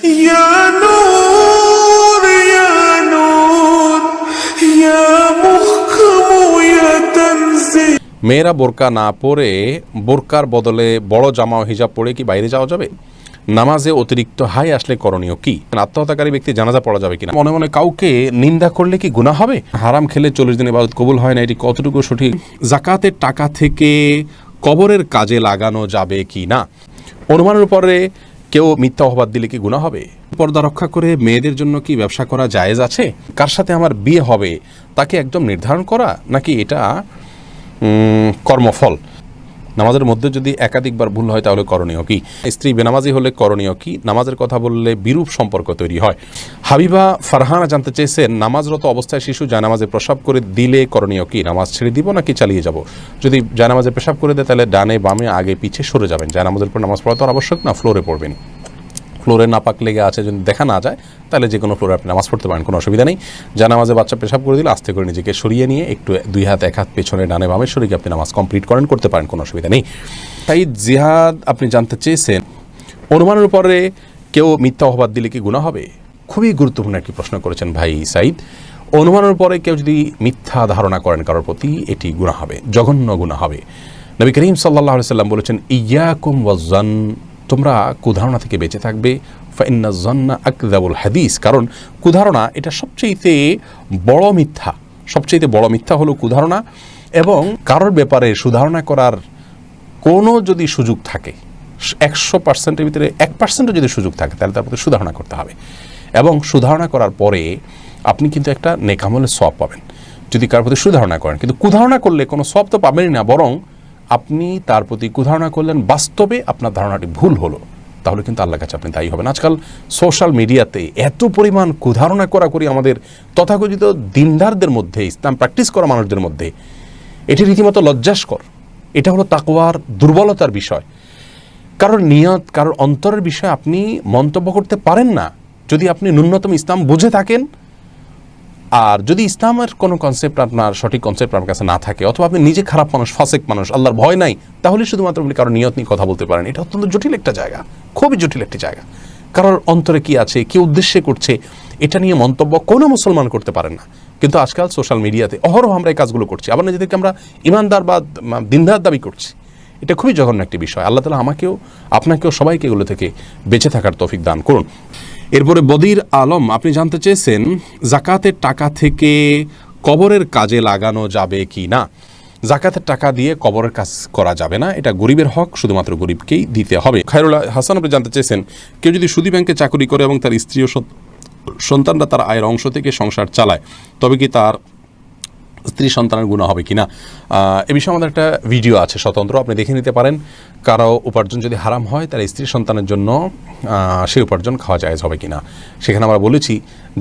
يا نور يا نور يا محكم يا تنزيل মেয়েরা বোরকা না পরে বোরকার বদলে বড় জামা ও হিজাব পরে কি বাইরে যাওয়া যাবে নামাজে অতিরিক্ত হাই আসলে করণীয় কি আত্মহত্যাকারী ব্যক্তি জানাজা পড়া যাবে কিনা মনে মনে কাউকে নিন্দা করলে কি গুনাহ হবে হারাম খেলে চল্লিশ দিন ইবাদত কবুল হয় না এটি কতটুকু সঠিক জাকাতের টাকা থেকে কবরের কাজে লাগানো যাবে কি না অনুমানের উপরে কেউ মিথ্যা অপবাদ দিলে কি গুণা হবে? পর্দা রক্ষা করে মেয়েদের জন্য কি ব্যবসা করা জায়েজ আছে? কার সাথে আমার বিয়ে হবে? তাকে একদম নির্ধারণ করা? নাকি এটা কর্মফল? নামাজের মধ্যে যদি একাধিকবার ভুল হয় তাহলে করণীয় কি? স্ত্রী বেনামাজি হলে করণীয় কি? নামাজের কথা বললে বিরূপ সম্পর্ক তৈরি হয়। হাবিবা ফারহানা জানতে চেয়েছেন নামাজরত অবস্থায় শিশু জায়নামাজে প্রসাব করে দিলে করণীয় কি? নামাজ ছেড়ে দিব নাকি চালিয়ে যাব? যদি জায়নামাজে প্রসাব করে দেয় তাহলে ডানে বামে আগে পিছিয়ে সরে যাবেন। জায়নামাজের পর নামাজ পড়া তো আবশ্যক না, ফ্লোরে পড়বেন ফ্লোরে নাপাক লেগে আছে যদি দেখা না যায়, তাহলে যে কোনো ফ্লোরে আপনি নামাজ পড়তে পারেন, কোনো অসুবিধা নেই। যা নামাজে বাচ্চা পেশাব করে দিলে, আস্তে করে নিজেকে সরিয়ে নিয়ে একটু দুই হাত, এক হাত পেছনে ডানে বামে সরিয়ে আপনি নামাজ কমপ্লিট করেন, করতে পারেন, কোনো অসুবিধা নেই। তাই জিহাদ আপনি জানতে চেয়েছেন, অনুমানের উপরে কেউ মিথ্যা অপবাদ দিলে কি গুণা হবে? খুবই গুরুত্বপূর্ণ একটি প্রশ্ন করেছেন ভাই সাইদ অনুমানের পরে কেউ যদি মিথ্যা ধারণা করেন কারোর প্রতি, এটি গুণা হবে, জঘন্য গুণা হবে। নবী করিম সাল্লাহ সাল্লাম বলেছেন, ইয়াকুম ওয়াজান তোমরা কুধারণা থেকে বেঁচে থাকবে। ফাইন্না জন্না আকদাবুল হাদিস। কারণ কুধারণা এটা সবচেয়েতে বড় মিথ্যা। সবচেয়েতে বড় মিথ্যা হলো কুধারণা এবং কারোর ব্যাপারে সুধারণা করার কোনো যদি সুযোগ থাকে, একশো পার্সেন্টের ভিতরে এক পার্সেন্টও যদি সুযোগ থাকে, তাহলে তার প্রতি সুধারণা করতে হবে। এবং সুধারণা করার পরে আপনি কিন্তু একটা নেকামলের সব পাবেন। যদি কারোর প্রতি সুধারণা করেন। কিন্তু কুধারণা করলে কোনো সব তো পাবেনই না, বরং আপনি তার প্রতি কুধারণা করলেন, বাস্তবে আপনার ধারণাটি ভুল হলো। তাহলে কিন্তু আল্লাহ কাছে আপনি দায়ী হবেন। আজকাল সোশ্যাল মিডিয়াতে এত পরিমাণ কুধারণা করা করি আমাদের তথাকথিত দিনদারদের মধ্যে, ইসলাম প্র্যাকটিস করা মানুষদের মধ্যে, এটি রীতিমতো লজ্জাস্কর। এটা হলো তাকওয়ার দুর্বলতার বিষয়। কারোর নিয়ত, কারোর অন্তরের বিষয়ে আপনি মন্তব্য করতে পারেন না। যদি আপনি ন্যূনতম ইসলাম বুঝে থাকেন আর যদি ইসলামের কোনো কনসেপ্ট আপনার সঠিক কনসেপ্ট আপনার কাছে না থাকে, অথবা আপনি নিজে খারাপ মানুষ, ফাসেক মানুষ, আল্লাহর ভয় নাই, তাহলে শুধুমাত্র আপনি কারও নিয়ত নিয়ে কথা বলতে পারেন। এটা অত্যন্ত জটিল একটা জায়গা, খুবই জটিল একটি জায়গা। কারোর অন্তরে কি আছে, কি উদ্দেশ্যে করছে, এটা নিয়ে মন্তব্য কোনো মুসলমান করতে পারেন না। কিন্তু আজকাল সোশ্যাল মিডিয়াতে অহরহ আমরা এই কাজগুলো করছি। আবার নিজেদেরকে আমরা ইমানদার বা দিনদার দাবি করছি। এটা খুবই জঘন্য একটি বিষয়। আল্লাহ তালা আমাকেও, আপনাকেও সবাইকে এগুলো থেকে বেঁচে থাকার তৌফিক দান করুন। এরপরে বদির আলম, আপনি জানতে চেয়েছেন জাকাতের টাকা থেকে কবরের কাজে লাগানো যাবে কি না? জাকাতের টাকা দিয়ে কবরের কাজ করা যাবে না, এটা গরিবের হক, শুধুমাত্র গরিবকেই দিতে হবে। খায়রুল্লাহ হাসান, আপনি জানতে চেয়েছেন, কেউ যদি সুদী ব্যাংকে চাকরি করে এবং তার স্ত্রী ও সন্তানরা তার আয়ের অংশ থেকে সংসার চালায়, তবে কি তার স্ত্রী সন্তানের গুণা হবে কিনা? এ বিষয়ে আমাদের একটা ভিডিও আছে স্বতন্ত্র, আপনি দেখে নিতে পারেন। কারও উপার্জন যদি হারাম হয়, তাহলে স্ত্রী সন্তানের জন্য সেই উপার্জন খাওয়া যায় হবে কিনা? সেখানে আমরা বলেছি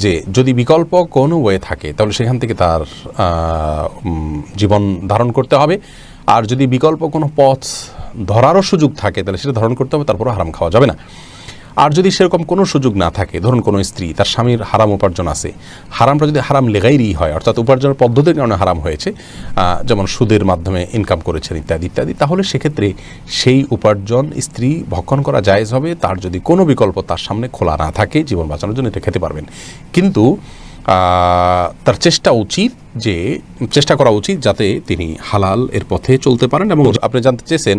যে, যদি বিকল্প কোনো ওয়ে থাকে, তাহলে সেখান থেকে তার জীবন ধারণ করতে হবে। আর যদি বিকল্প কোনো পথ ধরারও সুযোগ থাকে, তাহলে সেটা ধারণ করতে হবে, তারপরও হারাম খাওয়া যাবে না। আর যদি সেরকম কোনো সুযোগ না থাকে, ধরুন কোনো স্ত্রী, তার স্বামীর হারাম উপার্জন আছে, হারামটা যদি হারাম লেগাইরই হয়, অর্থাৎ উপার্জনের পদ্ধতির কারণে হারাম হয়েছে যেমন সুদের মাধ্যমে ইনকাম করেছেন ইত্যাদি ইত্যাদি, তাহলে সেক্ষেত্রে সেই উপার্জন স্ত্রী ভক্ষণ করা জায়েজ হবে। তার যদি কোনো বিকল্প তার সামনে খোলা না থাকে, জীবন বাঁচানোর জন্য এটা খেতে পারবেন। কিন্তু তার চেষ্টা উচিত যে, চেষ্টা করা উচিত যাতে তিনি হালাল এর পথে চলতে পারেন এবং আপনি জানতে চেয়েছেন